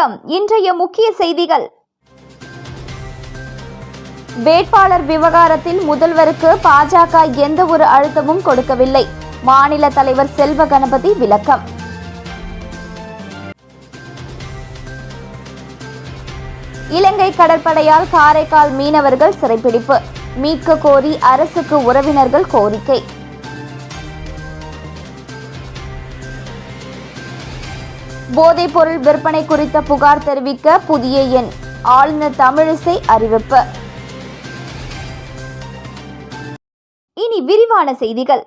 வணக்கம். இன்றைய முக்கிய செய்திகள். வேட்பாளர் விவகாரத்தில் முதல்வருக்கு பாஜக எந்த ஒரு அழுத்தமும் கொடுக்கவில்லை. மாநில தலைவர் செல்வ கணபதி விளக்கம். இலங்கை கடற்படையால் காரைக்கால் மீனவர்கள் சிறைப்பிடிப்பு. மீட்க கோரி அரசுக்கு உறவினர்கள் கோரிக்கை. போதைப்பொருள் விற்பனை குறித்த புகார் தெரிவிக்க புதிய எண். ஆளுநர் தமிழிசை அறிவிப்பு. இனி விரிவான செய்திகள்.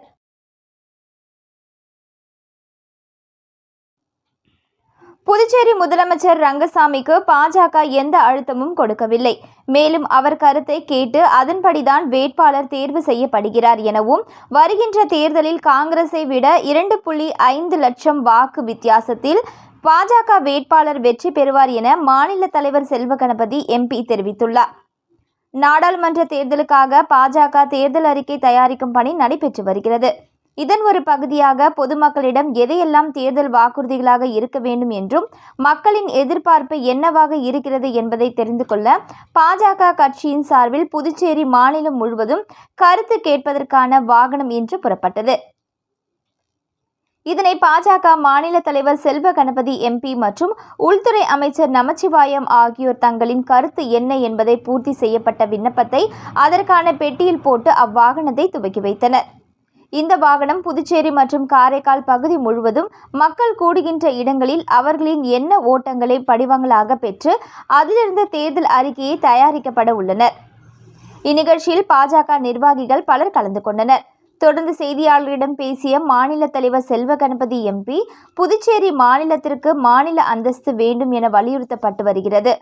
புதுச்சேரி முதலமைச்சர் ரங்கசாமிக்கு பாஜக எந்த அழுத்தமும் கொடுக்கவில்லை. மேலும் அவர் கருத்தை கேட்டு அதன்படிதான் வேட்பாளர் தேர்வு செய்யப்படுகிறார் எனவும் வருகின்ற தேர்தலில் காங்கிரஸை விட இரண்டு புள்ளி ஐந்து லட்சம் வாக்கு வித்தியாசத்தில் பாஜக வேட்பாளர் வெற்றி பெறுவார் என மாநில தலைவர் செல்வ கணபதி எம்பி தெரிவித்துள்ளார். நாடாளுமன்ற தேர்தலுக்காக பாஜக தேர்தல் அறிக்கை தயாரிக்கும் பணி நடைபெற்று வருகிறது. இதன் ஒரு பகுதியாக பொதுமக்களிடம் எதையெல்லாம் தேர்தல் வாக்குறுதிகளாக இருக்க வேண்டும் என்றும் மக்களின் எதிர்பார்ப்பு என்னவாக இருக்கிறது என்பதை தெரிந்து கொள்ள பாஜக கட்சியின் சார்பில் புதுச்சேரி மாநிலம் முழுவதும் கருத்து கேட்பதற்கான வாகனம் இன்று புறப்பட்டது. இதனை பாஜக மாநில தலைவர் செல்வ கணபதி எம்பி மற்றும் உள்துறை அமைச்சர் நமச்சிவாயம் ஆகியோர் தங்களின் கருத்து என்ன என்பதை பூர்த்தி செய்யப்பட்ட விண்ணப்பத்தை அதற்கான பெட்டியில் போட்டு அவ்வாகனத்தை துவக்கி வைத்தனர். இந்த வாகனம் புதுச்சேரி மற்றும் காரைக்கால் பகுதி முழுவதும் மக்கள் கூடுகின்ற இடங்களில் அவர்களின் என்ன ஓட்டங்களை படிவங்களாக பெற்று அதிலிருந்து தேர்தல் அறிக்கையை தயாரிக்கப்பட உள்ளனர். இந்நிகழ்ச்சியில் பாஜக நிர்வாகிகள் பலர் கலந்து கொண்டனர். தொடர்ந்து செய்தியாளர்களிடம் பேசிய மாநில தலைவர் செல்வ கணபதி எம்பி புதுச்சேரி மாநிலத்திற்கு மாநில அந்தஸ்து வேண்டும் என வலியுறுத்தப்பட்டு வருகிறது.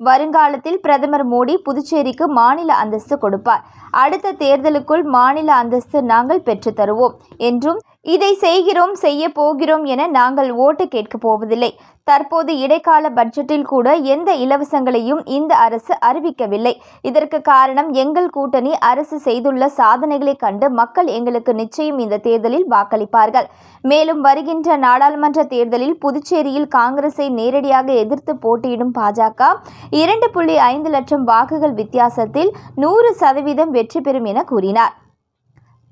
வருங்காலத்தில் பிரதமர் மோடி புதுச்சேரிக்கு மாநில அந்தஸ்து கொடுப்பார். அடுத்த தேர்தலுக்குள் மாநில அந்தஸ்து நாங்கள் பெற்றுத்தருவோம் என்றும் இதை செய்கிறோம் செய்ய போகிறோம் என நாங்கள் ஓட்டு கேட்கப் போவதில்லை. தற்போது இடைக்கால பட்ஜெட்டில் கூட எந்த இலவசங்களையும் இந்த அரசு அறிவிக்கவில்லை. இதற்கு காரணம் எங்கள் கூட்டணி அரசு செய்துள்ள சாதனைகளை கண்டு மக்கள் எங்களுக்கு நிச்சயம் இந்த தேர்தலில் வாக்களிப்பார்கள். மேலும் வருகின்ற நாடாளுமன்ற தேர்தலில் புதுச்சேரியில் காங்கிரஸை நேரடியாக எதிர்த்து போட்டியிடும் பாஜக இரண்டு புள்ளி ஐந்து லட்சம் வாக்குகள் வித்தியாசத்தில் நூறு சதவீதம் வெற்றி பெறும் என கூறினார்.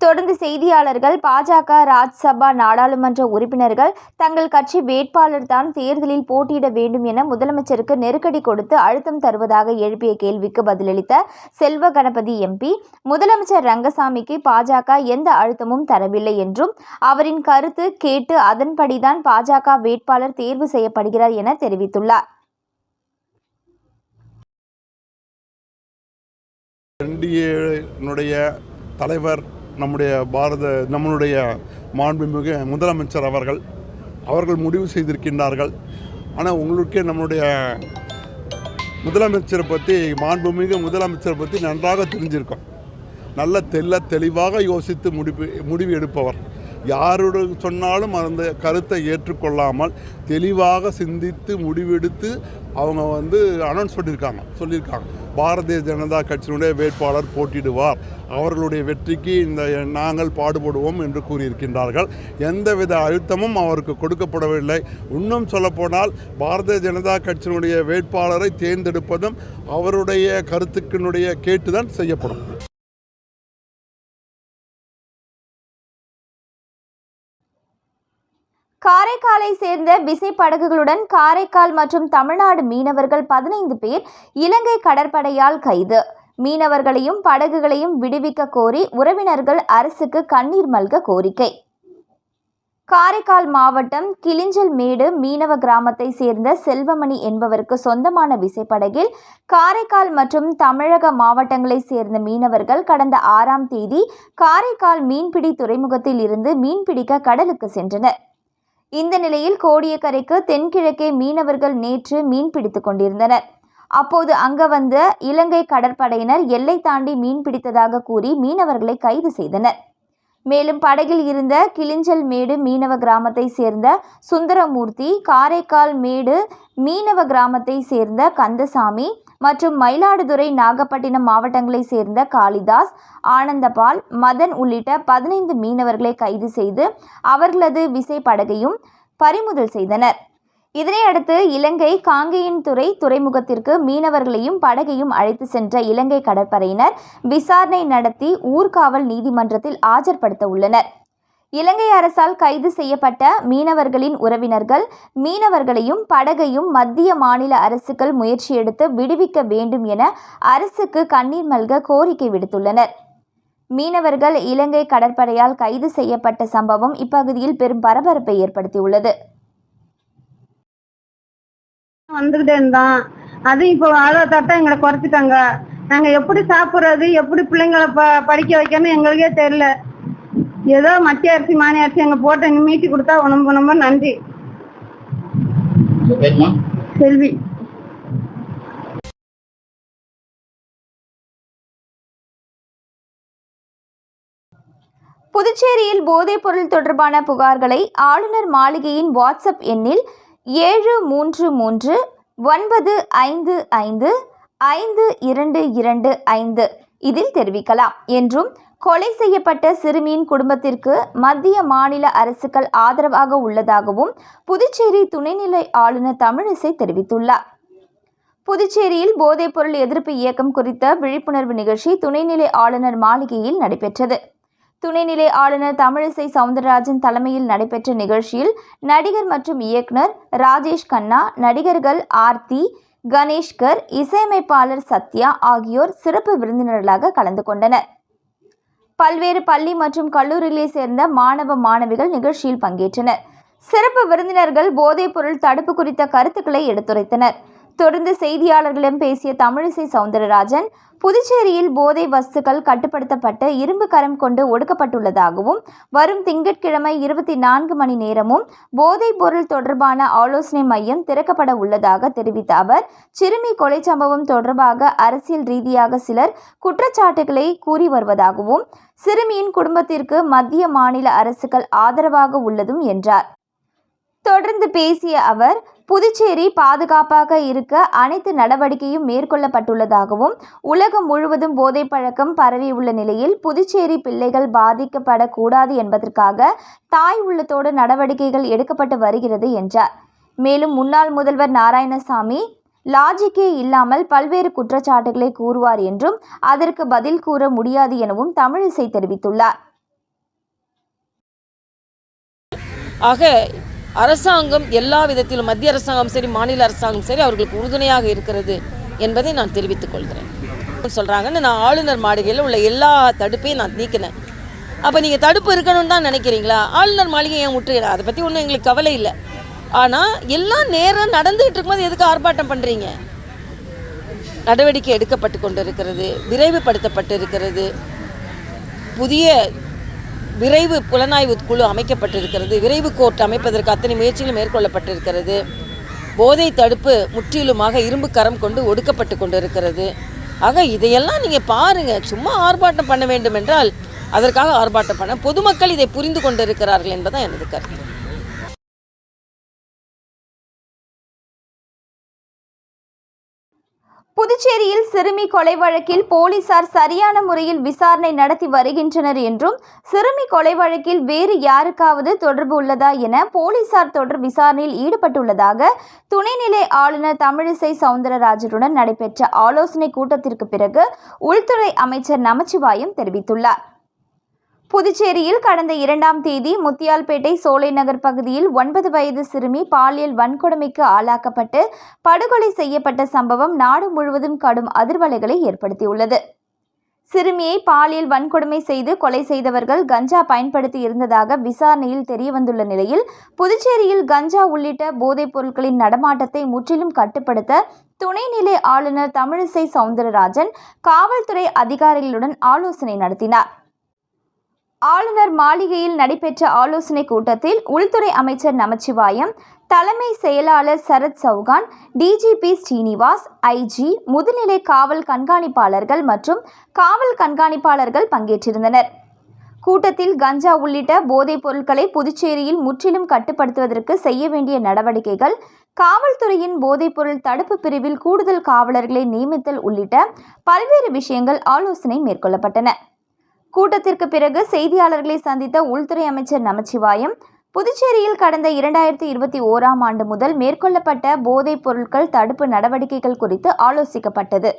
தொடர்ந்து செய்தியாளர்கள் பாஜக ராஜ்சபா நாடாளுமன்ற உறுப்பினர்கள் தங்கள் கட்சி வேட்பாளர் தான் தேர்தலில் போட்டியிட வேண்டும் என முதலமைச்சருக்கு நெருக்கடி கொடுத்து அழுத்தம் தருவதாக எழுப்பிய கேள்விக்கு பதிலளித்த செல்வ கணபதி எம்பி முதலமைச்சர் ரங்கசாமிக்கு பாஜக எந்த அழுத்தமும் தரவில்லை என்றும் அவரின் கருத்து கேட்டு அதன்படிதான் பாஜக வேட்பாளர் தேர்வு செய்யப்படுகிறார் என தெரிவித்துள்ளார். என்டிஏனுடைய தலைவர் நம்முடைய பாரத நம்மளுடைய மாண்புமிகு முதலமைச்சர் அவர்கள் அவர்கள் முடிவு செய்திருக்கின்றார்கள். ஆனால் உங்களுக்கே நம்மளுடைய முதலமைச்சரை பற்றி மாண்புமிகு முதலமைச்சரை பற்றி நன்றாக தெரிஞ்சிருக்கோம். நல்ல தெல்ல தெளிவாக யோசித்து முடிவு முடிவு எடுப்பவர். யாரோடு சொன்னாலும் அந்த கருத்தை ஏற்றுக்கொள்ளாமல் தெளிவாக சிந்தித்து முடிவெடுத்து அவங்க வந்து அனௌன்ஸ் பண்ணியிருக்காங்க சொல்லியிருக்காங்க. பாரதிய ஜனதா கட்சியினுடைய வேட்பாளர் போட்டியிடுவார். அவர்களுடைய வெற்றிக்கு இந்த நாங்கள் பாடுபடுவோம் என்று கூறியிருக்கின்றார்கள். எந்தவித அழுத்தமும் அவருக்கு கொடுக்கப்படவில்லை. இன்னும் சொல்லப்போனால் பாரதிய ஜனதா கட்சியினுடைய வேட்பாளரை தேர்ந்தெடுப்பதும் அவருடைய கருத்துக்கினுடைய கேட்டுதான் செய்யப்படும். காரைக்காலை சேர்ந்த விசைப்படகுகளுடன் காரைக்கால் மற்றும் தமிழ்நாடு மீனவர்கள் பதினைந்து பேர் இலங்கை கடற்படையால் கைது. மீனவர்களையும் படகுகளையும் விடுவிக்க கோரி உறவினர்கள் அரசுக்கு கண்ணீர் மல்க கோரிக்கை. காரைக்கால் மாவட்டம் கிளிஞ்சல் மேடு மீனவ கிராமத்தை சேர்ந்த செல்வமணி என்பவருக்கு சொந்தமான விசைப்படகில் காரைக்கால் மற்றும் தமிழக மாவட்டங்களைச் சேர்ந்த மீனவர்கள் கடந்த ஆறாம் தேதி காரைக்கால் மீன்பிடி துறைமுகத்தில் இருந்து மீன்பிடிக்க கடலுக்கு சென்றனர். இந்த நிலையில் கோடியக்கரைக்கு தென்கிழக்கே மீனவர்கள் நேற்று மீன் பிடித்து கொண்டிருந்தனர். அப்போது அங்க வந்த இலங்கை கடற்படையினர் எல்லை தாண்டி மீன் பிடித்ததாக கூறி மீனவர்களை கைது செய்தனர். மேலும் படகில் இருந்த கிளிஞ்சல் மேடு மீனவ கிராமத்தை சேர்ந்த சுந்தரமூர்த்தி காரைக்கால் மேடு மீனவ கிராமத்தை சேர்ந்த கந்தசாமி மற்றும் மயிலாடுதுறை நாகப்பட்டினம் மாவட்டங்களை சேர்ந்த காளிதாஸ் ஆனந்தபால் மதன் உள்ளிட்ட பதினைந்து மீனவர்களை கைது செய்து அவர்களது விசை படகையும் பறிமுதல் செய்தனர். இதனையடுத்து இலங்கை காங்கேயன் துறை துறைமுகத்திற்கு மீனவர்களையும் படகையும் அழைத்து சென்ற இலங்கை கடற்படையினர் விசாரணை நடத்தி ஊர்காவல் நீதிமன்றத்தில் ஆஜர்படுத்த உள்ளனர். இலங்கை அரசால் கைது செய்யப்பட்ட மீனவர்களின் உறவினர்கள் மீனவர்களையும் படகையும் மத்திய மாநில அரசுகள் முயற்சி எடுத்து விடுவிக்க வேண்டும் என அரசுக்கு கண்ணீர் மல்க கோரிக்கை விடுத்துள்ளனர். மீனவர்கள் இலங்கை கடற்படையால் கைது செய்யப்பட்ட சம்பவம் இப்பகுதியில் பெரும் பரபரப்பை ஏற்படுத்தியுள்ளது. வந்துகிட்டே இருந்தான் அது இப்போ வாழ்வாதாரத்தை எங்களை குறைச்சிட்டாங்க. நாங்க எப்படி சாப்பிடுறது எப்படி பிள்ளைங்களை ப படிக்க வைக்கணும் எங்களுக்கே தெரியல. ஏதோ மத்திய அரிசி மானிய அரிசி எங்க போட்டு மீட்டி கொடுத்தா ரொம்ப ரொம்ப நன்றி. செல்வி. புதுச்சேரியில் போதைப்பொருள் தொடர்பான புகார்களை ஆளுநர் மாளிகையின் வாட்ஸ்அப் எண்ணில் ஏழு மூன்று மூன்று ஒன்பது ஐந்து ஐந்து ஐந்து இரண்டு இரண்டு ஐந்து இதில் தெரிவிக்கலாம். என்றும் கொலை செய்யப்பட்ட சிறுமியின் குடும்பத்திற்கு மத்திய மாநில அரசுகள் ஆதரவாக உள்ளதாகவும் புதுச்சேரி துணைநிலை ஆளுநர் தமிழிசை தெரிவித்துள்ளார். புதுச்சேரியில் போதைப்பொருள் எதிர்ப்பு இயக்கம் குறித்த விழிப்புணர்வு நிகழ்ச்சி துணைநிலை ஆளுநர் மாளிகையில் நடைபெற்றது. துணைநிலை ஆளுநர் தமிழிசை சவுந்தரராஜன் தலைமையில் நடைபெற்ற நிகழ்ச்சியில் நடிகர் மற்றும் இயக்குனர் ராஜேஷ் கண்ணா நடிகர்கள் ஆர்த்தி கணேஷ்கர் இசையமைப்பாளர் சத்யா ஆகியோர் சிறப்பு விருந்தினர்களாக கலந்து கொண்டனர். பல்வேறு பள்ளி மற்றும் கல்லூரிகளை சேர்ந்த மாணவ மாணவிகள் நிகழ்ச்சியில் பங்கேற்றனர். சிறப்பு விருந்தினர்கள் போதைப்பொருள் தடுப்பு குறித்த கருத்துக்களை எடுத்துரைத்தனர். தொடர்ந்து செய்தியாளர்களிடம் பேசிய தமிழிசை சவுந்தரராஜன் புதுச்சேரியில் போதை வஸ்துக்கள் கட்டுப்படுத்தப்பட்டு இரும்பு கரம் கொண்டு ஒடுக்கப்பட்டுள்ளதாகவும் வரும் திங்கட்கிழமை இருபத்தி நான்கு மணி நேரமும் போதைப் பொருள் தொடர்பான ஆலோசனை மையம் திறக்கப்பட உள்ளதாக தெரிவித்த அவர் சிறுமி கொலை சம்பவம் தொடர்பாக அரசியல் ரீதியாக சிலர் குற்றச்சாட்டுகளை கூறி வருவதாகவும் சிறுமியின் குடும்பத்திற்கு மத்திய மாநில அரசுகள் ஆதரவாக உள்ளதும் என்றார். தொடர்ந்து பேசிய அவர் புதுச்சேரி பாதுகாப்பாக இருக்க அனைத்து நடவடிக்கையும் மேற்கொள்ளப்பட்டுள்ளதாகவும் உலகம் முழுவதும் போதை பழக்கம் பரவியுள்ள நிலையில் புதுச்சேரி பிள்ளைகள் பாதிக்கப்படக்கூடாது என்பதற்காக தாய் உள்ளத்தோடு நடவடிக்கைகள் எடுக்கப்பட்டு வருகிறது என்றார். மேலும் முன்னாள் முதல்வர் நாராயணசாமி லாஜிக்கே இல்லாமல் பல்வேறு குற்றச்சாட்டுகளை கூறுவார் என்றும் அதற்கு பதில் கூற முடியாது எனவும் தமிழிசை தெரிவித்துள்ளார். ஆக அரசாங்கம் எல்லா விதத்திலும் மத்திய அரசாங்கம் சரி மாநில அரசாங்கம் சரி அவர்களுக்கு உறுதுணையாக இருக்கிறது என்பதை நான் தெரிவித்துக் கொள்கிறேன். சொல்கிறாங்கன்னு நான் ஆளுநர் மாளிகையில் உள்ள எல்லா தடுப்பையும் நான் நீக்கினேன். அப்போ நீங்கள் தடுப்பு இருக்கணும்னு தான் நினைக்கிறீங்களா? ஆளுநர் மாளிகை ஏன் முற்றுகிறா அதை பற்றி ஒன்றும் எங்களுக்கு கவலை இல்லை. ஆனால் எல்லாம் நேரம் நடந்துகிட்டு இருக்கும்போது எதுக்கு ஆர்ப்பாட்டம் பண்ணுறீங்க நடவடிக்கை எடுக்கப்பட்டு கொண்டு இருக்கிறது விரைவுபடுத்தப்பட்டு இருக்கிறது புதிய விரைவு புலனாய்வு குழு அமைக்கப்பட்டிருக்கிறது. விரைவு கோர்ட் அமைப்பதற்கு அத்தனை முயற்சிகளும் மேற்கொள்ளப்பட்டிருக்கிறது. போதை தடுப்பு முற்றிலுமாக இரும்பு கரம் கொண்டு ஒடுக்கப்பட்டு கொண்டிருக்கிறது. ஆக இதையெல்லாம் நீங்கள் பாருங்கள் சும்மா ஆர்ப்பாட்டம் பண்ண வேண்டும் என்றால் அதற்காக ஆர்ப்பாட்டம் பண்ண பொதுமக்கள் இதை புரிந்து கொண்டிருக்கிறார்கள் என்பதுதான் எனது கருத்து. புதுச்சேரியில் சிறுமி கொலை வழக்கில் போலீசார் சரியான முறையில் விசாரணை நடத்தி வருகின்றனர் என்றும் சிறுமி கொலை வழக்கில் வேறு யாருக்காவது தொடர்பு உள்ளதா என போலீசார் தொடர் விசாரணையில் ஈடுபட்டுள்ளதாக துணைநிலை ஆளுநர் தமிழிசை சவுந்தரராஜனுடன் நடைபெற்ற ஆலோசனை கூட்டத்திற்கு பிறகு உள்துறை அமைச்சர் நமச்சிவாயம் தெரிவித்துள்ளார். புதுச்சேரியில் கடந்த இரண்டாம் தேதி முத்தியால்பேட்டை சோலை நகர் பகுதியில் ஒன்பது வயது சிறுமி பாலியல் வன்கொடுமைக்கு ஆளாக்கப்பட்டு படுகொலை செய்யப்பட்ட சம்பவம் நாடு முழுவதும் கடும் அதிர்வலைகளை ஏற்படுத்தியுள்ளது. சிறுமியை பாலியல் வன்கொடுமை செய்து கொலை செய்தவர்கள் கஞ்சா பயன்படுத்தி இருந்ததாக விசாரணையில் தெரியவந்துள்ள நிலையில் புதுச்சேரியில் கஞ்சா உள்ளிட்ட போதைப் பொருட்களின் நடமாட்டத்தை முற்றிலும் கட்டுப்படுத்த துணைநிலை ஆளுநர் தமிழிசை சவுந்தரராஜன் காவல்துறை அதிகாரிகளுடன் ஆலோசனை நடத்தினார். ஆளுநர் மாளிகையில் நடைபெற்ற ஆலோசனை கூட்டத்தில் உள்துறை அமைச்சர் நமச்சிவாயம் தலைமை செயலாளர் சரத் சௌகான் டிஜிபி ஸ்ரீனிவாஸ் ஐஜி முதுநிலை காவல் கண்காணிப்பாளர்கள் மற்றும் காவல் கண்காணிப்பாளர்கள் பங்கேற்றிருந்தனர். கூட்டத்தில் கஞ்சா உள்ளிட்ட போதைப் பொருட்களை புதுச்சேரியில் முற்றிலும் கட்டுப்படுத்துவதற்கு செய்ய வேண்டிய நடவடிக்கைகள் காவல்துறையின் போதைப்பொருள் தடுப்பு பிரிவில் கூடுதல் காவலர்களை நியமித்தல் உள்ளிட்ட பல்வேறு விஷயங்கள் ஆலோசனை மேற்கொள்ளப்பட்டன. கூட்டத்திற்கு பிறகு செய்தியாளர்களை சந்தித்த உள்துறை அமைச்சர் நமச்சிவாயம் புதுச்சேரியில் கடந்த இரண்டாயிரத்தி இருபத்தி ஓராம் ஆண்டு முதல் மேற்கொள்ளப்பட்ட போதைப் பொருட்கள் தடுப்பு நடவடிக்கைகள் குறித்து ஆலோசிக்கப்பட்டது.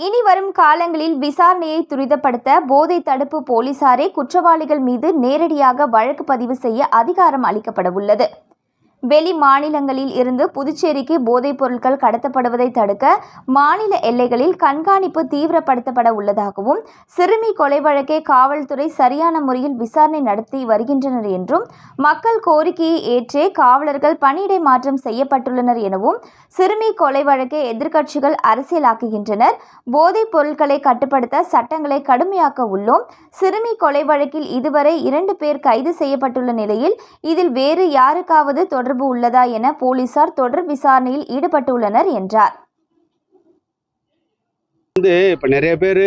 இனி வரும் காலங்களில் விசாரணையை துரிதப்படுத்த போதை தடுப்பு போலீசாரே குற்றவாளிகள் மீது நேரடியாக வழக்கு பதிவு செய்ய அதிகாரம் அளிக்கப்பட உள்ளது வெளி மாநிலங்களில் இருந்து புதுச்சேரிக்கு போதைப் பொருட்கள் கடத்தப்படுவதை தடுக்க மாநில எல்லைகளில் கண்காணிப்பு தீவிரப்படுத்தப்பட உள்ளதாகவும் சிறுமி கொலை வழக்கை காவல்துறை சரியான முறையில் விசாரணை நடத்தி வருகின்றனர் என்றும் மக்கள் கோரிக்கையை ஏற்றே காவலர்கள் பணியிடை மாற்றம் செய்யப்பட்டுள்ளனர் எனவும் சிறுமி கொலை வழக்கை எதிர்க்கட்சிகள் அரசியலாக்குகின்றனர். போதைப் பொருட்களை கட்டுப்படுத்த சட்டங்களை கடுமையாக்க உள்ளோம். சிறுமி கொலை வழக்கில் இதுவரை இரண்டு பேர் கைது செய்யப்பட்டுள்ள நிலையில் இதில் வேறு யாருக்காவது தொடர்பு தொடர்பு உள்ளதா என போலீசார் தொடர் விசாரணையில் ஈடுபட்டுள்ளனர் என்றார். இப்போ நிறைய பேர்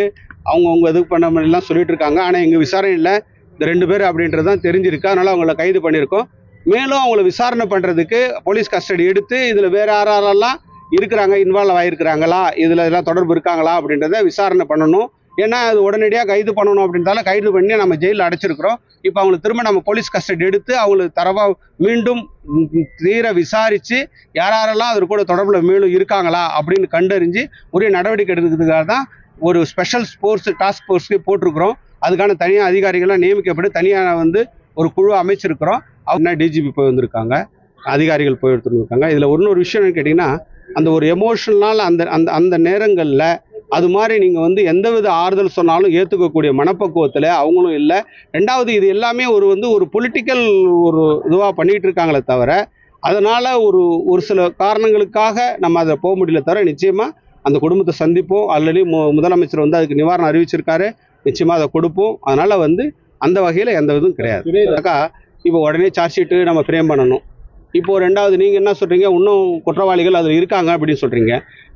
அவங்கவுங்க இது பண்ண மாதிரிலாம் சொல்லிட்டு இருக்காங்க. ஆனால் எங்கள் விசாரணையில் இந்த ரெண்டு பேர் அப்படின்றது தான் தெரிஞ்சிருக்கு. அதனால் அவங்கள கைது பண்ணியிருக்கோம். மேலும் அவங்கள விசாரணை பண்ணுறதுக்கு போலீஸ் கஸ்டடி எடுத்து இதில் வேறு யாரெல்லாம் இருக்கிறாங்க இன்வால்வ் ஆகிருக்கிறாங்களா இதில் எல்லாம் தொடர்பு இருக்காங்களா அப்படின்றத விசாரணை பண்ணணும். ஏன்னா அது உடனடியாக கைது பண்ணணும் அப்படின்றதால கைது பண்ணி நம்ம ஜெயிலில் அடைச்சிருக்கிறோம். இப்போ அவங்களை திரும்ப நம்ம போலீஸ் கஸ்டடி எடுத்து அவங்களுக்கு தரவாக மீண்டும் தீர விசாரித்து யாரெல்லாம் அது கூட தொடர்பில் மேலும் இருக்காங்களா அப்படின்னு கண்டறிஞ்சு உரிய நடவடிக்கை எடுக்கிறதுக்காக தான் ஒரு ஸ்பெஷல் ஸ்போர்ட்ஸ் டாஸ்க் ஃபோர்ஸ்க்கு போட்டிருக்கிறோம். அதுக்கான தனியாக அதிகாரிகள்லாம் நியமிக்கப்பட்டு தனியாக வந்து ஒரு குழு அமைச்சிருக்கிறோம். அவங்க டிஜிபி போய் வந்திருக்காங்க அதிகாரிகள் போய் எடுத்துருந்துருக்காங்க. இதில் இன்னொரு விஷயம் என்னன்னு கேட்டிங்கன்னா அந்த ஒரு எமோஷனல் அந்த அந்த அந்த நேரங்களில் அது மாதிரி நீங்கள் வந்து எந்தவித ஆறுதல் சொன்னாலும் ஏற்றுக்கக்கூடிய மனப்பக்குவத்தில் அவங்களும் இல்லை. ரெண்டாவது இது எல்லாமே ஒரு வந்து ஒரு பொலிட்டிக்கல் ஒரு இதுவாக பண்ணிகிட்டு இருக்காங்களே தவிர அதனால் ஒரு ஒரு சில காரணங்களுக்காக நம்ம அதை போக முடியல தவிர நிச்சயமாக அந்த குடும்பத்தை சந்திப்போம். ஆல்ரெடி மு முதலமைச்சர் வந்து அதுக்கு நிவாரணம் அறிவிச்சிருக்காரு. நிச்சயமாக அதை கொடுப்போம். அதனால் வந்து அந்த வகையில் எந்த இதுவும் கிடையாது. இப்போ உடனே சார்ஜ் ஷீட்டு நம்ம ஃப்ரேம் பண்ணணும். இப்போது ரெண்டாவது நீங்கள் என்ன சொல்கிறீங்க இன்னும் குற்றவாளிகள் அதில் இருக்காங்க அப்படின்னு சொல்கிறீங்க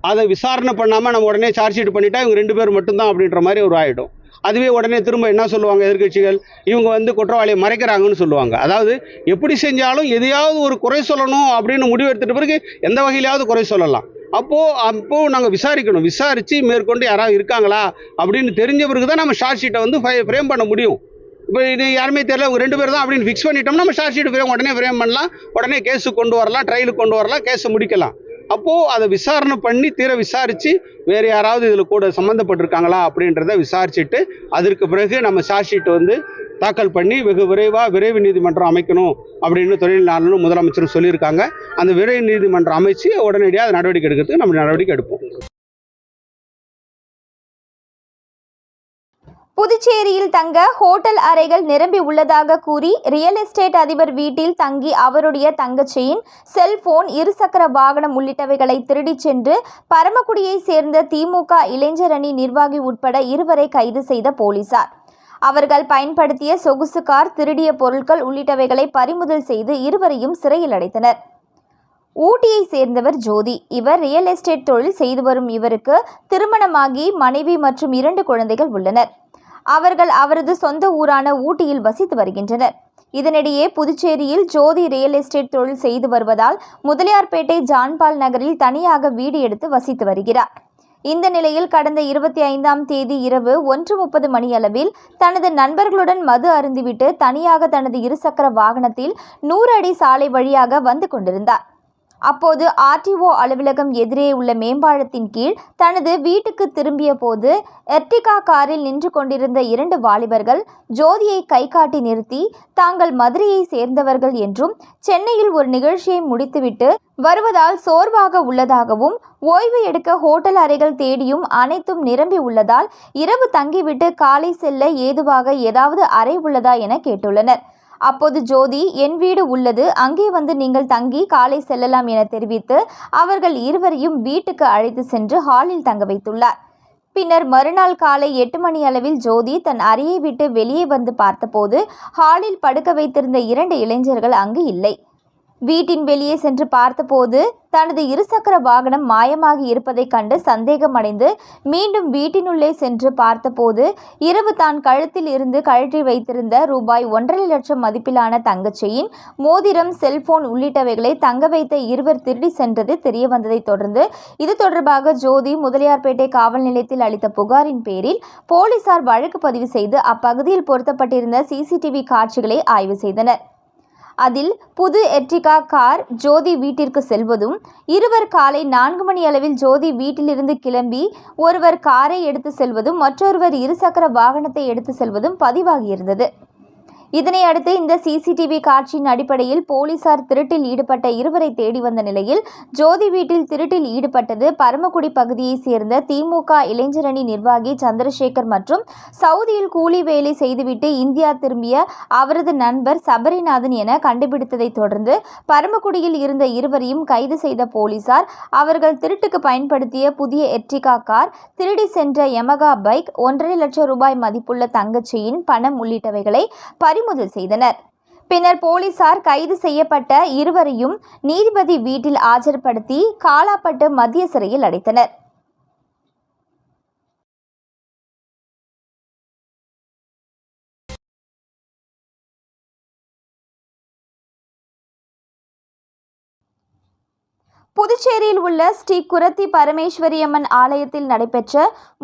அதை விசாரணை பண்ணாமல் நம்ம உடனே சார்ஜ் ஷீட் பண்ணிட்டா இவங்க ரெண்டு பேர் மட்டும்தான் அப்படின்ற மாதிரி ஒரு ஆகிடும் அதுவே உடனே திரும்ப என்ன சொல்லுவாங்க எதிர்க்கட்சிகள்? இவங்க வந்து குற்றவாளியை மறைக்கிறாங்கன்னு சொல்லுவாங்க. அதாவது எப்படி செஞ்சாலும் எதையாவது ஒரு குறை சொல்லணும் அப்படின்னு முடிவு எடுத்துகிட்ட பிறகு எந்த வகையிலாவது குறை சொல்லலாம். அப்போது அப்போது நாங்கள் விசாரிக்கணும். விசாரித்து மேற்கொண்டு யாராவது இருக்காங்களா அப்படின்னு தெரிஞ்ச பிறகு தான் நம்ம ஷார்ட் ஷீட்டை வந்து ஃப்ரேம் பண்ண முடியும். இப்போ இது யாருமே தெரியல. இவங்க ரெண்டு பேர் தான் அப்படின்னு ஃபிக்ஸ் பண்ணிட்டோம்னா நம்ம ஷார்ட் ஷீட் ஃப்ரேம் உடனே ஃப்ரேம் பண்ணலாம். உடனே கேஸுக்கு கொண்டு வரலாம் ட்ரையலுக்கு கொண்டு வரலாம் கேஸை முடிக்கலாம். அப்போது அதை விசாரணை பண்ணி தீர விசாரித்து வேறு யாராவது இதில் கூட சம்மந்தப்பட்டிருக்காங்களா அப்படின்றத விசாரிச்சுட்டு அதற்கு பிறகு நம்ம ஷார்ட் ஷீட் வந்து தாக்கல் பண்ணி வெகு விரைவாக விரைவு நீதிமன்றம் அமைக்கணும் அப்படின்னு தொழிலாளர்களும் முதலமைச்சரும் சொல்லியிருக்காங்க. அந்த விரைவு நீதிமன்றம் அமைச்சு உடனடியாக அதை நடவடிக்கை எடுக்கிறதுக்கு நம்ம நடவடிக்கை எடுப்போம். புதுச்சேரியில் தங்க ஹோட்டல் அறைகள் நிரம்பி உள்ளதாக கூறி ரியல் எஸ்டேட் அதிபர் வீட்டில் தங்கி அவருடைய தங்கச்சியின் செல்போன் இருசக்கர வாகனம் உள்ளிட்டவைகளை திருடிச் சென்று பரமக்குடியை சேர்ந்த திமுக இளைஞர் அணி நிர்வாகி உட்பட இருவரை கைது செய்த போலீசார். அவர்கள் பயன்படுத்திய சொகுசு கார் திருடிய பொருட்கள் உள்ளிட்டவைகளை பறிமுதல் செய்து இருவரையும் சிறையில் அடைத்தனர். ஊட்டியை சேர்ந்தவர் ஜோதி. இவர் ரியல் எஸ்டேட் தொழில் செய்து வரும் இவருக்கு திருமணமாகி மனைவி மற்றும் இரண்டு குழந்தைகள் உள்ளனர். அவர்கள் அவரது சொந்த ஊரான ஊட்டியில் வசித்து வருகின்றனர். இதனிடையே புதுச்சேரியில் ஜோதி ரியல் எஸ்டேட் தொழில் செய்து வருவதால் முதலியார்பேட்டை ஜான்பால் நகரில் தனியாக வீடு எடுத்து வசித்து வருகிறார். இந்த நிலையில் கடந்த இருபத்தி ஐந்தாம் தேதி இரவு ஒன்று முப்பது மணியளவில் தனது நண்பர்களுடன் மது அருந்திவிட்டு தனியாக தனது இருசக்கர வாகனத்தில் நூறு அடி சாலை வழியாக வந்து கொண்டிருந்தார். அப்போது ஆர்டிஓ அலுவலகம் எதிரே உள்ள மேம்பாலத்தின் கீழ் தனது வீட்டுக்கு திரும்பிய போது எர்டிகா காரில் நின்று கொண்டிருந்த இரண்டு வாலிபர்கள் ஜோதியை கை காட்டி நிறுத்தி தாங்கள் மதுரையை சேர்ந்தவர்கள் என்றும் சென்னையில் ஒரு நிகழ்ச்சியை முடித்துவிட்டு வருவதால் சோர்வாக உள்ளதாகவும் ஓய்வு எடுக்க ஹோட்டல் அறைகள் தேடியும் அனைத்தும் நிரம்பி உள்ளதால் இரவு தங்கிவிட்டு காலை செல்ல ஏதுவாக ஏதாவது அறை உள்ளதா என கேட்டுள்ளனர். அப்போது ஜோதி என் வீடு உள்ளது. அங்கே வந்து நீங்கள் தங்கி காலை செல்லலாம் என தெரிவித்து அவர்கள் இருவரையும் வீட்டுக்கு அழைத்து சென்று ஹாலில் தங்க வைத்துள்ளார். பின்னர் மறுநாள் காலை எட்டு மணி அளவில் ஜோதி தன் அறையை விட்டு வெளியே வந்து பார்த்தபோது ஹாலில் படுக்க வைத்திருந்த இரண்டு இளைஞர்கள் அங்கு இல்லை. வீட்டின் வெளியே சென்று பார்த்தபோது தனது இருசக்கர வாகனம் மாயமாகி இருப்பதைக் கண்டு சந்தேகமடைந்து மீண்டும் வீட்டினுள்ளே சென்று பார்த்தபோது இரவு தான் கழுத்தில் இருந்து கழற்றி வைத்திருந்த ரூபாய் ஒன்றரை லட்சம் மதிப்பிலான தங்கச்செயின் மோதிரம் செல்போன் உள்ளிட்டவைகளை தங்க வைத்த இருவர் திருடி சென்றது தெரிய வந்ததைத் தொடர்ந்து இது தொடர்பாக ஜோதி முதலியார்பேட்டை காவல் நிலையத்தில் அளித்த புகாரின் பேரில் போலீசார் வழக்கு பதிவு செய்து அப்பகுதியில் பொருத்தப்பட்டிருந்த சிசிடிவி காட்சிகளை ஆய்வு செய்தனர். அதில் புது எர்டிகா கார் ஜோதி வீட்டிற்கு செல்வதும் இருவர் காலை நான்கு மணி அளவில் ஜோதி வீட்டிலிருந்து கிளம்பி ஒருவர் காரை எடுத்து செல்வதும் மற்றொருவர் இருசக்கர வாகனத்தை எடுத்து செல்வதும் பதிவாகியிருந்தது. இதனை அடுத்து இந்த சிசிடிவி காட்சியின் அடிப்படையில் போலீசார் திருட்டில் ஈடுபட்ட இருவரை தேடி வந்த நிலையில் ஜோதி வீட்டில் திருட்டில் ஈடுபட்டது பரமக்குடி பகுதியைச் சேர்ந்த திமுக இளைஞரணி நிர்வாகி சந்திரசேகர் மற்றும் சவுதியில் கூலி வேலை செய்துவிட்டு இந்தியா திரும்பிய அவரது நண்பர் சபரிநாதன் என கண்டுபிடித்ததைத் தொடர்ந்து பரமக்குடியில் இருந்த இருவரையும் கைது செய்த போலீசார் அவர்கள் திருட்டுக்கு பயன்படுத்திய புதிய எர்டிகா கார் திருடி சென்ற யமகா பைக் ஒன்றரை லட்சம் ரூபாய் மதிப்புள்ள தங்கச்சியின் பணம் உள்ளிட்டவைகளை பறிமுதல் செய்தனர். பின்னர் போலீசார் கைது செய்யப்பட்ட இருவரையும் நீதிபதி வீட்டில் ஆஜர்படுத்தி காலாப்பட்டு மத்திய சிறையில் அடைத்தனர். புதுச்சேரியில் உள்ள ஸ்ரீ குரத்தி பரமேஸ்வரியம்மன் ஆலயத்தில் நடைபெற்ற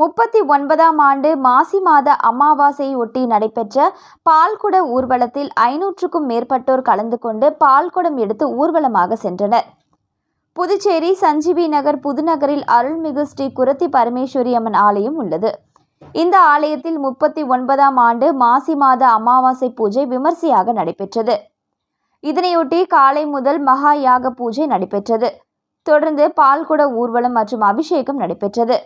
முப்பத்தி ஒன்பதாம் ஆண்டு மாசி மாத அமாவாசையை ஒட்டி நடைபெற்ற பால்குட ஊர்வலத்தில் ஐநூற்றுக்கும் மேற்பட்டோர் கலந்து கொண்டு பால்குடம் எடுத்து ஊர்வலமாக சென்றனர். புதுச்சேரி சஞ்சீவி நகர் புதுநகரில் அருள்மிகு ஸ்ரீ குரத்தி பரமேஸ்வரியம்மன் ஆலயம் உள்ளது. இந்த ஆலயத்தில் முப்பத்தி ஒன்பதாம் ஆண்டு மாசி மாத அமாவாசை பூஜை விமர்சையாக நடைபெற்றது. இதனையொட்டி காலை முதல் மகா யாக பூஜை நடைபெற்றது. தொடர்ந்து பால்குட ஊர்வலம் மற்றும் அபிஷேகம் நடைபெற்றது.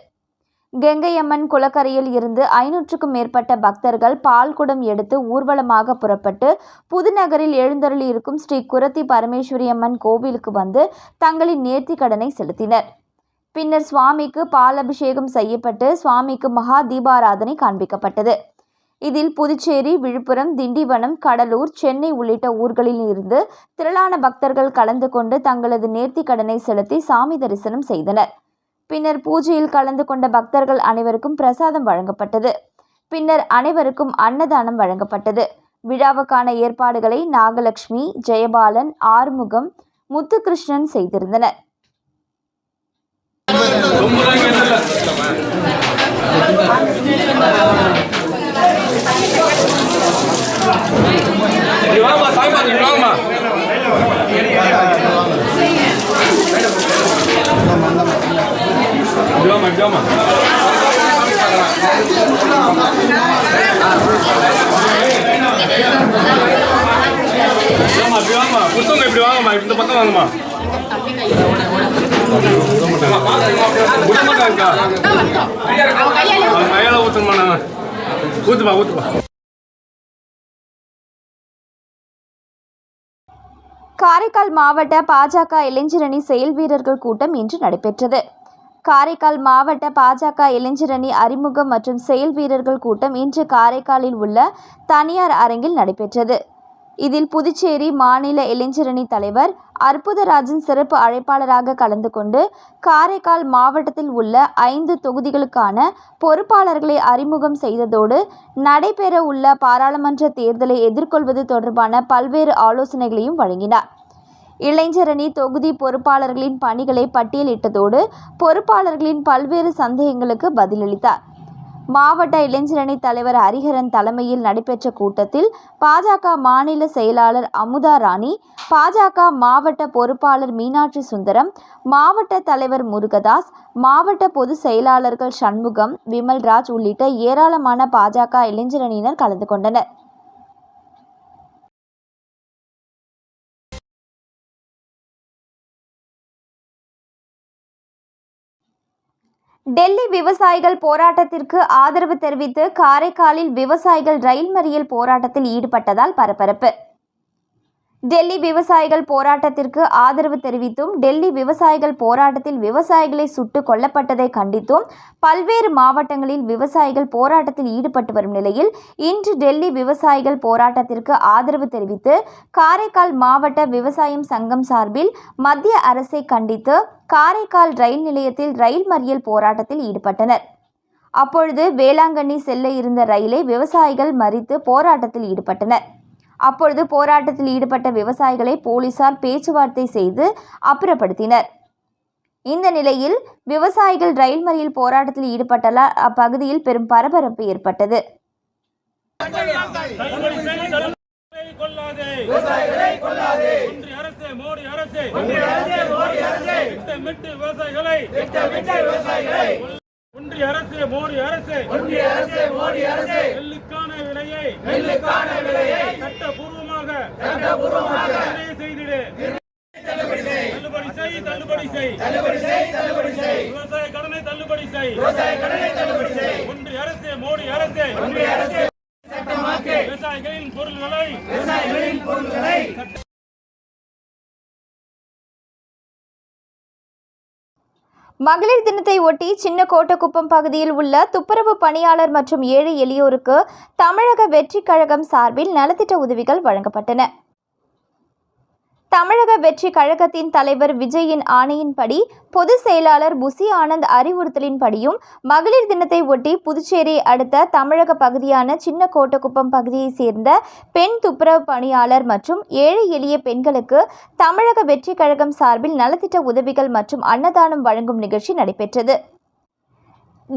கெங்கையம்மன் குளக்கரையில் இருந்து ஐநூற்றுக்கும் மேற்பட்ட பக்தர்கள் பால்குடம் எடுத்து ஊர்வலமாக புறப்பட்டு புதுநகரில் எழுந்தருளியிருக்கும் ஸ்ரீ குரத்தி பரமேஸ்வரியம்மன் கோவிலுக்கு வந்து தங்களின் நேர்த்தி கடனை செலுத்தினர். பின்னர் சுவாமிக்கு பால் அபிஷேகம் செய்யப்பட்டு சுவாமிக்கு மகா தீபாராதனை காண்பிக்கப்பட்டது. இதில் புதுச்சேரி விழுப்புரம் திண்டிவனம் கடலூர் சென்னை உள்ளிட்ட ஊர்களில் இருந்து திரளான பக்தர்கள் கலந்து கொண்டு தங்களது நேர்த்தி கடனை செலுத்தி சாமி தரிசனம் செய்தனர். பின்னர் பூஜையில் கலந்து கொண்ட பக்தர்கள் அனைவருக்கும் பிரசாதம் வழங்கப்பட்டது. பின்னர் அனைவருக்கும் அன்னதானம் வழங்கப்பட்டது. விழாவுக்கான ஏற்பாடுகளை நாகலட்சுமி ஜெயபாலன் ஆறுமுகம் முத்துகிருஷ்ணன் செய்திருந்தனர் இப்படி வாங்கம்மா சாமி பார்த்து இப்படி வாங்கம்மா இப்படி வாம்மா இப்படி வாம்மா வாம்மா, இப்படி வாங்கம்மா புத்தகம் இப்படி வாங்கம்மா இந்த பக்கம் வாங்கம்மா கையால ஊத்துமா நான் ஊத்துப்பா ஊத்துப்பா காரைக்கால் மாவட்ட பாஜக இளைஞரணி செயல் வீரர்கள் கூட்டம் இன்று நடைபெற்றது. காரைக்கால் மாவட்ட பாஜக இளைஞரணி அறிமுகம் மற்றும் செயல் வீரர்கள் கூட்டம் இன்று காரைக்காலில் உள்ள தனியார் அரங்கில் நடைபெற்றது. இதில் புதுச்சேரி மாநில இளைஞரணி தலைவர் அற்புதராஜன் சிறப்பு அழைப்பாளராக கலந்து கொண்டு காரைக்கால் மாவட்டத்தில் உள்ள ஐந்து தொகுதிகளுக்கான பொறுப்பாளர்களை அறிமுகம் செய்ததோடு நடைபெற உள்ள பாராளுமன்ற தேர்தலை எதிர்கொள்வது தொடர்பான பல்வேறு ஆலோசனைகளையும் வழங்கினார். இளைஞரணி தொகுதி பொறுப்பாளர்களின் பணிகளை பட்டியலிட்டதோடு பொறுப்பாளர்களின் பல்வேறு சந்தேகங்களுக்கு பதிலளித்தார். மாவட்ட இளைஞரணி தலைவர் ஹரிஹரன் தலைமையில் நடைபெற்ற கூட்டத்தில் பாஜக மாநில செயலாளர் அமுதா ராணி பாஜக மாவட்ட பொறுப்பாளர் மீனாட்சி சுந்தரம் மாவட்ட தலைவர் முருகதாஸ் மாவட்ட பொதுச் செயலாளர்கள் சண்முகம் விமல்ராஜ் உள்ளிட்ட ஏராளமான பாஜக இளைஞரணியினர் கலந்து கொண்டனர். டெல்லி விவசாயிகள் போராட்டத்திற்கு ஆதரவு தெரிவித்து காரைக்காலில் விவசாயிகள் ரயில் மறியல் போராட்டத்தில் ஈடுபட்டதால் பரபரப்பு. டெல்லி விவசாயிகள் போராட்டத்திற்கு ஆதரவு தெரிவித்தும் டெல்லி விவசாயிகள் போராட்டத்தில் விவசாயிகளை சுட்டு கொல்லப்பட்டதை கண்டித்தும் பல்வேறு மாவட்டங்களில் விவசாயிகள் போராட்டத்தில் ஈடுபட்டு வரும் நிலையில் இன்று டெல்லி விவசாயிகள் போராட்டத்திற்கு ஆதரவு தெரிவித்து காரைக்கால் மாவட்ட விவசாயம் சங்கம் சார்பில் மத்திய அரசை கண்டித்து காரைக்கால் ரயில் நிலையத்தில் ரயில் மறியல் போராட்டத்தில் ஈடுபட்டனர். அப்பொழுது வேளாங்கண்ணி செல்ல இருந்த ரயிலை விவசாயிகள் மறித்து போராட்டத்தில் ஈடுபட்டனர். அப்பொழுது போராட்டத்தில் ஈடுபட்ட விவசாயிகளை போலீசார் பேச்சுவார்த்தை செய்து அப்புறப்படுத்தினர். இந்த நிலையில் விவசாயிகள் ரயில் மறியல் போராட்டத்தில் ஈடுபட்டதால் அப்பகுதியில் பெரும் பரபரப்பு ஏற்பட்டது. ஒன்றிய அரசு மோடி அரசு ஒன்றிய அரசு மோடி அரசு விலையை நெல்லுக்கான விலையை சட்டபூர்வமாக சட்டபூர்வமாக செய்திடு. தள்ளுபடி செய். தள்ளுபடி செய் தள்ளுபடி செய். தள்ளுபடி செய் விவசாய கடனை தள்ளுபடி செய். விவசாய கடனை தள்ளுபடி செய். ஒன்றிய அரசு மோடி அரசு. ஒன்றிய அரசு விவசாயிகளின் பொருள்களை விவசாயிகளின் பொருள்களை மகளிர் தினத்தை ஒட்டி சின்ன கோட்டக்குப்பம் பகுதியில் உள்ள துப்புரவு பணியாளர் மற்றும் ஏழை எளியோருக்கு தமிழக வெற்றிக் கழகம் சார்பில் நலத்திட்ட உதவிகள் வழங்கப்பட்டன. தமிழக வெற்றி கழகத்தின் தலைவர் விஜயின் ஆணையின்படி பொதுச் செயலாளர் புசி ஆனந்த் அறிவுறுத்தலின்படியும் மகளிர் தினத்தை ஒட்டி புதுச்சேரி அடுத்த தமிழக பகுதியான சின்ன கோட்டக்குப்பம் பகுதியைச் சேர்ந்த பெண் துப்புரவு பணியாளர் மற்றும் ஏழை எளிய பெண்களுக்கு தமிழக வெற்றி கழகம் சார்பில் நலத்திட்ட உதவிகள் மற்றும் அன்னதானம் வழங்கும் நிகழ்ச்சி நடைபெற்றது.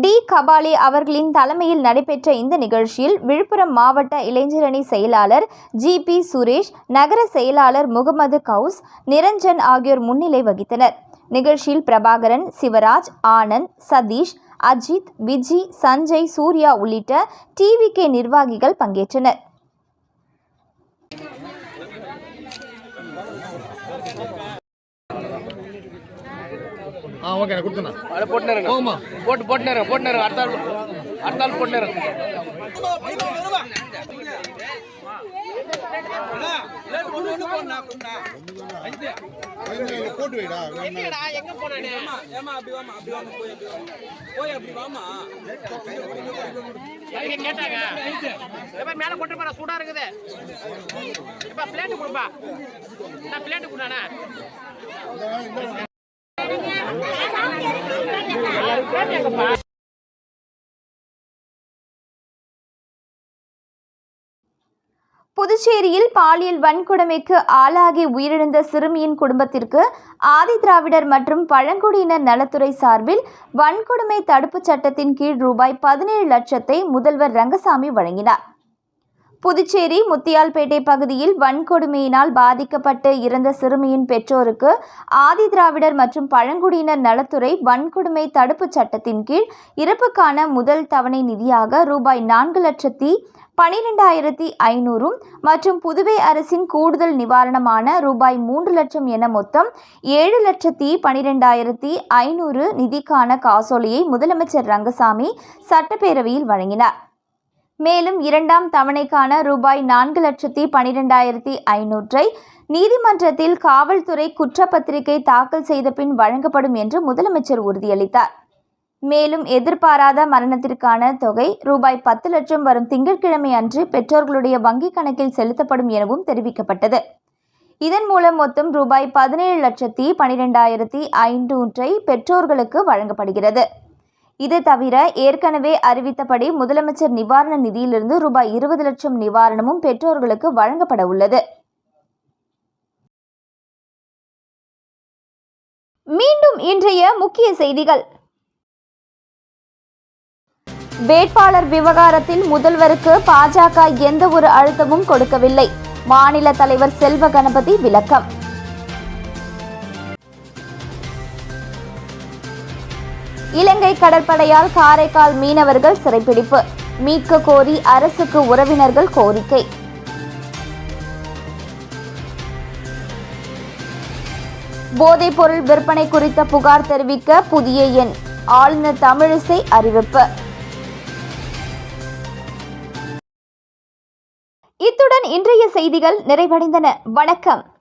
டி. கபாலி அவர்களின் தலைமையில் நடைபெற்ற இந்த நிகழ்ச்சியில் விழுப்புரம் மாவட்ட இளைஞரணி செயலாளர் ஜி. பி. சுரேஷ் நகர செயலாளர் முகமது கவுஸ் நிரஞ்சன் ஆகியோர் முன்னிலை வகித்தனர். நிகழ்ச்சியில் பிரபாகரன் சிவராஜ் ஆனந்த் சதீஷ் அஜித் விஜி சஞ்சய் சூர்யா உள்ளிட்ட டிவிகே நிர்வாகிகள் பங்கேற்றனர். ஆ ஓகே கொடுத்துண்ணா அதை போட்டுனருங்க. போகுமா போட்டு போட்டுனருங்க போட்டுனருங்க. அடுத்த ஆள் அடுத்த ஆள் போட்டுனருங்க போட்டு வைடா எங்க போனானே எங்க கேட்டாங்க எப்ப மேல கொண்டு போற சூடா இருக்குது இப்ப பிளேட் கொடுப்பா நான் பிளேட் கொடுண்ணா புதுச்சேரியில் பாலியல் வன்கொடுமைக்கு ஆளாகி உயிரிழந்த சிறுமியின் குடும்பத்திற்கு ஆதி திராவிடர் மற்றும் பழங்குடியினர் நலத்துறை சார்பில் வன்கொடுமை தடுப்புச் சட்டத்தின் கீழ் ரூபாய் பதினேழு லட்சத்தை முதல்வர் ரங்கசாமி வழங்கினார். புதுச்சேரி முத்தியால்பேட்டை பகுதியில் வன்கொடுமையினால் பாதிக்கப்பட்டு இறந்த சிறுமியின் பெற்றோருக்கு ஆதி திராவிடர் மற்றும் பழங்குடியினர் நலத்துறை வன்கொடுமை தடுப்புச் சட்டத்தின் கீழ் இறப்புக்கான முதல் தவணை நிதியாக ரூபாய் நான்கு லட்சத்தி பனிரெண்டாயிரத்தி ஐநூறும் மற்றும் புதுவை அரசின் கூடுதல் நிவாரணமான ரூபாய் மூன்று லட்சம் என மொத்தம் ஏழு லட்சத்தி பனிரெண்டாயிரத்தி ஐநூறு நிதிக்கான காசோலையை முதலமைச்சர் ரங்கசாமி சட்டப்பேரவையில் வழங்கினார். மேலும் இரண்டாம் தவணைக்கான ரூபாய் நான்கு லட்சத்தி பனிரெண்டாயிரத்தி ஐநூற்றை நீதிமன்றத்தில் காவல்துறை குற்றப்பத்திரிகை தாக்கல் செய்த பின் வழங்கப்படும் என்று முதலமைச்சர் உறுதியளித்தார். மேலும் எதிர்பாராத மரணத்திற்கான தொகை ரூபாய் பத்து லட்சம் வரும் திங்கட்கிழமை அன்று பெற்றோர்களுடைய வங்கிக் கணக்கில் செலுத்தப்படும் எனவும் தெரிவிக்கப்பட்டது. இதன் மூலம் மொத்தம் ரூபாய் பதினேழு லட்சத்தி பனிரெண்டாயிரத்தி ஐநூற்றை பெற்றோர்களுக்கு வழங்கப்படுகிறது. இது தவிர ஏற்கனவே அறிவித்தபடி முதலமைச்சர் நிவாரண நிதியிலிருந்து ரூபாய் இருபது லட்சம் நிவாரணமும் பெற்றோர்களுக்கு வழங்கப்பட உள்ளது. மீண்டும் இன்றைய முக்கிய செய்திகள். வேட்பாளர் விவகாரத்தில் முதல்வருக்கு பாஜக எந்த ஒரு அழுத்தமும் கொடுக்கவில்லை. மாநில தலைவர் செல்வ கணபதி விளக்கம். இலங்கை கடற்படையால் காரைக்கால் மீனவர்கள் சிறைப்பிடிப்பு. மீட்க கோரி அரசுக்கு உறவினர்கள் கோரிக்கை. போதைப்பொருள் விற்பனை குறித்த புகார் தெரிவிக்க புதிய எண். ஆளுநர் தமிழிசை அறிவிப்பு. இத்துடன் இன்றைய செய்திகள் நிறைவடைந்தன. வணக்கம்.